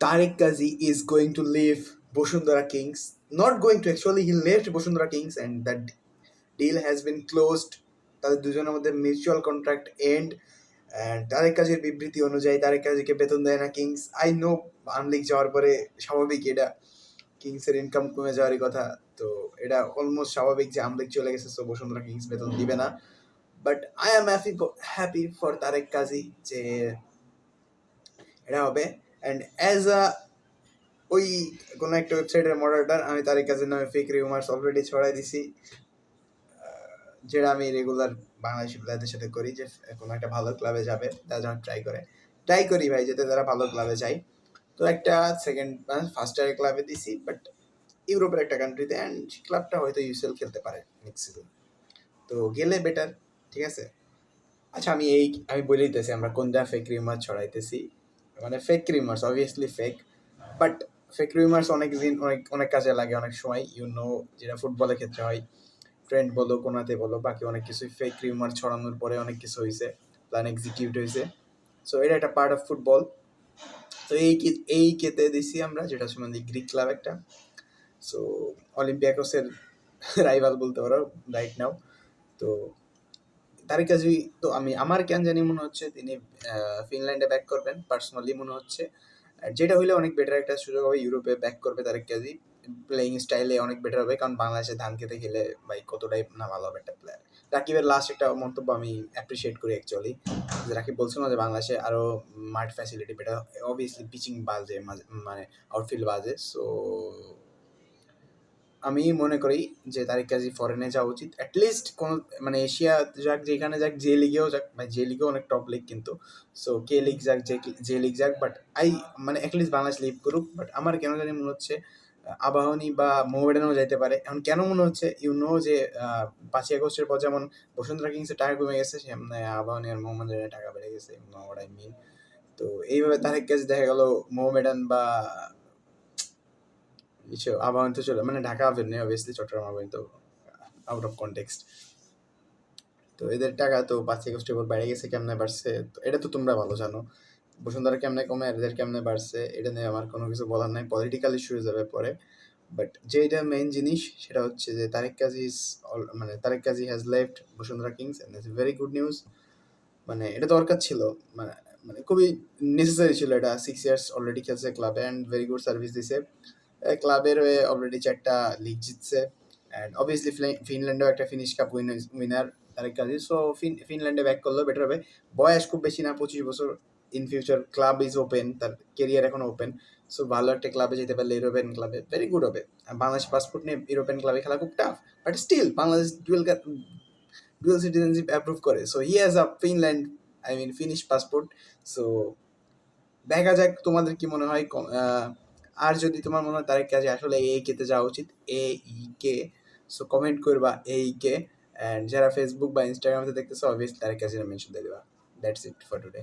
Tariq Kazi is going to leave Boshundara Kings. Not going to actually, he left Boshundara Kings, and that deal has been closed. তাদের দুজনের মধ্যে mutual contract end and Tareq কাজের বিবৃতি অনুযায়ী তারেক কাজীকে বেতন দেয় না কিংস আই নো আনলিক যাওয়ার পরে স্বাভাবিক এটা কিংসের ইনকাম কমে যাওয়ারই কথা। তো এটা অলমোস্ট স্বাভাবিক যে আমলিক চলে গেছে সো বসুন্ধরা কিংস বেতন দিবে না। But I am happy happy for Tareq Kazi যে এটা হবে। অ্যান্ড অ্যাজ আ ওই কোনো একটা ওয়েবসাইটের মডারেটার আমি তারেক কাজের নামে ফেক রিউমার্স অলরেডি ছড়াই দিছি যেটা আমি রেগুলার বাংলাদেশি প্লেয়ারদের সাথে করি, যে কোনো একটা ভালো ক্লাবে যাবে, তারা যখন ট্রাই করে। ট্রাই করি ভাই, যাতে তারা ভালো ক্লাবে যায়। তো একটা সেকেন্ড ফার্স্ট ইয়ার ক্লাবে দিছি বাট ইউরোপের একটা কান্ট্রিতে অ্যান্ড ক্লাবটা হয়তো ইউসিএল খেলতে পারে নেক্সট সিজন তো গেলে বেটার ঠিক আছে? আচ্ছা আমি এই, আমি বলে দিতেছি, আমরা কোন যা ফেক ছড়াইতেছি। মানে fake rumours obviously fake but fake rumours অনেক দিন, অনেক অনেক কাজে লাগে, অনেক সময়। ইউ নো যেটা ফুটবলের ক্ষেত্রে হয় ট্রেন্ড বলো কোনাতে বলো, বাকি অনেক কিছুই ফেক রিউমার ছড়ানোর পরে অনেক কিছু হয়েছে প্ল্যান এক্সিকিউট হয়েছে সো এটা একটা পার্ট অফ ফুটবল তো এই এই কেতে দিছি আমরা, যেটা মানে গ্রিক ক্লাব একটা। সো অলিম্পিয়াকোসের রাইভাল বলতে পারো রাইট নাও তো তারিক কাজী তো আমি, আমার কেন জানি মনে হচ্ছে তিনি ফিনল্যান্ডে ব্যাক করবেন পার্সোনালি মনে হচ্ছে। যেটা হইলে অনেক বেটার একটা সুযোগ হবে, ইউরোপে ব্যাক করবে তারিক কাজী প্লেয়িং স্টাইলে অনেক বেটার হবে, কারণ বাংলাদেশে ধান খেতে খেলে ভাই কতটাই না ভালো হবে একটা প্লেয়ার রাকিবের লাস্ট একটা মন্তব্য আমি অ্যাপ্রিসিয়েট করি অ্যাকচুয়ালি যে রাকিব বলছিল না যে বাংলাদেশে আরও মাঠ ফ্যাসিলিটি বেটার অবভিয়াসলি পিচিং বাজে মানে আউটফিল্ড বাজে সো আমি মনে করি যে তারিক কাজী ফরেনে যাওয়া উচিত। অ্যাটলিস্ট কোন মানে এশিয়া যাক, যেখানে যাক, যে লিগেও যাক মানে যে লিগেও অনেক টপ লিগ কিন্তু। সো কে লিগ যাক, যে লিগ যাক বাট আই মানে অ্যাটলিস্ট বাংলাদেশ লিভ করুক। বাট আমার কেন জানি মনে হচ্ছে আবাহনী বা মোহামেডানও যাইতে পারে। এখন কেন মনে হচ্ছে ইউ নো যে পাঁচই আগস্টের পর যেমন বসুন্ধরা কিংসের টাকা কমে গেছে, সেমনি আবাহনী আর মোহামেডানের টাকা বেড়ে গেছে তো এইভাবে তারেক কাছে দেখা গেল মোহামেডান বা কিছু আবাহনী তো চলে মানে ঢাকা আবাহনী অবভিয়াসলি চট্টগ্রাম আবাহনী তো আউট অফ কনটেক্সট তো এদের টাকা তো আগস্টের পর বেড়ে গেছে, কেমনে বাড়ছে? তো এটা তো তোমরা ভালো জানো। বসুন্ধরা কেমনে কমে, এদের কেমনে বাড়ছে, এটা নিয়ে আমার কোনো কিছু বলার নাই। পলিটিক্যাল ইস্যু হয়ে যাবে পরে। বাট যেটা মেইন জিনিস, সেটা হচ্ছে যে তারেক কাজী is all- মানে Tareq Kazi has left Bashundhara Kings and it's very good news মানে এটা দরকার ছিল মানে মানে খুবই নেসেসারি ছিল এটা। সিক্স ইয়ার্স অলরেডি খেলছে ক্লাবে অ্যান্ড ভেরি গুড সার্ভিস দিছে। ক্লাবের হয়ে অলরেডি চারটা লিগ জিতছে। অ্যান্ড অবভিয়াসলি ফিনল্যান্ডেও একটা Finnish cup winner Tareq Kazi. So ফিনল্যান্ডে back করলেও বেটার হবে। বয়স খুব বেশি না, পঁচিশ বছর। In future club is open তার কেরিয়ার এখন ওপেন সো ভালো একটা ক্লাবে যেতে পারলে ইউরোপিয়ান ক্লাবে ভেরি গুড হবে। বাংলাদেশ পাসপোর্ট নিয়ে ইউরোপিয়ান ক্লাবে খেলা খুব tough but still Bangladesh dual dual citizenship approve করে। So he has a Finland I mean Finnish passport so দেখা যাক তোমাদের কি মনে হয় আর যদি তোমার মনে হয় তারেক কাজে আসলে এই কেতে যাওয়া উচিত এ ই কে সো কমেন্ট করবা এ ই কে অ্যান্ড যারা ফেসবুক বা ইনস্টাগ্রামে দেখতেছো অবভিয়াসলি তারেক কাজে মেনশন দিয়ে দেবা। That's it for today